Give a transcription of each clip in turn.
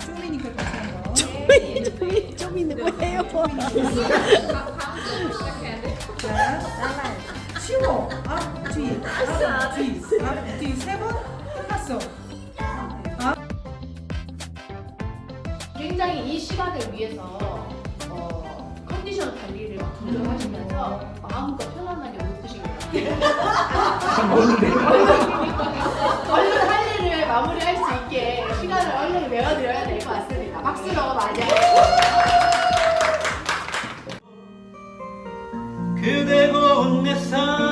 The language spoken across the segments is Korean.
쪼미니까 같이 한번. 좀이 좀이 누구예요? 자, 쉬워. 앞, 뒤, 앞, 뒤, 앞, 뒤. 세 번 끝났어. 굉장히 이 시간을 위해서 어, 컨디션 관리를 막 조절하시면서 마음껏 편안하게 못 드시길 바랍니다. 얼른 할 일을 마무리할 수 있게 시간을 얼른 될것 같습니다. 박수로 맞이하요 그대 고운 내사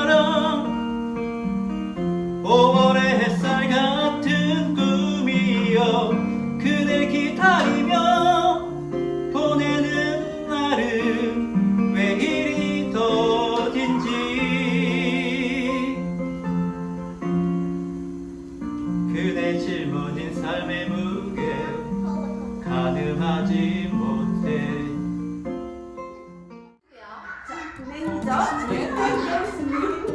가늠하지 못해 매니저 배우스님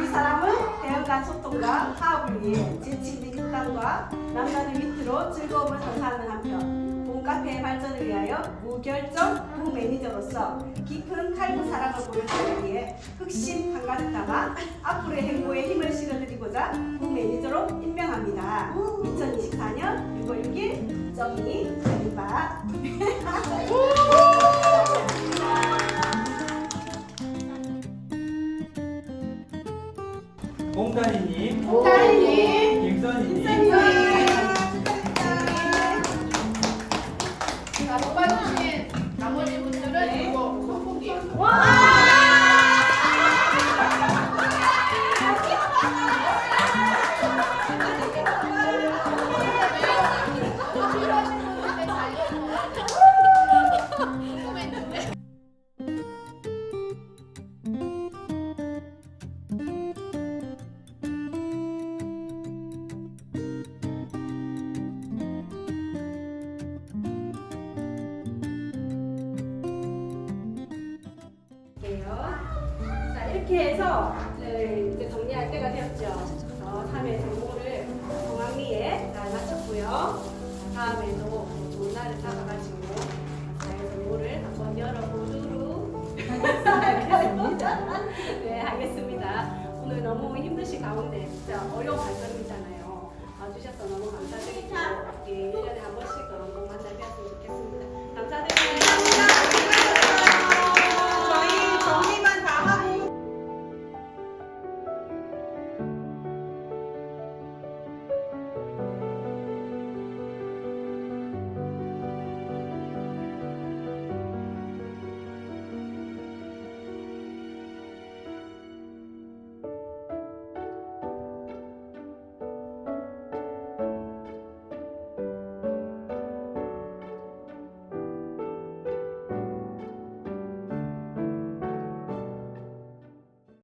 이 사람은 대역간 소통과 화합을 위해 있는 입담과 남다른 위트로 즐거움을 선사하는 한편 봄카페의 발전을 위하여 무결정 부매니저로서 깊은 칼부 사랑을 보여주기 위해 흑심 한 가득 담아 앞으로의 행보에 힘을 실어드리고자 부매니저로 임명합니다. 2024년 6월 6일 정의 가림바 홍다리님, 홍다리님, 김선희님, 자, 뽑아주신 나머지 볼게요. 자, 이렇게 해서 이제 이제 정리할 때가 되었죠. 어, 3회 정보를 동학리에 잘 마쳤고요. 다음에도 좋은 날을 잡아가지고 잘 정보를 한번 열어보도록 하겠습니다. 네, 하겠습니다. 오늘 너무 힘드신 가운데 진짜 어려운 발걸음이잖아요. 와주셔서 너무 감사드리고 예,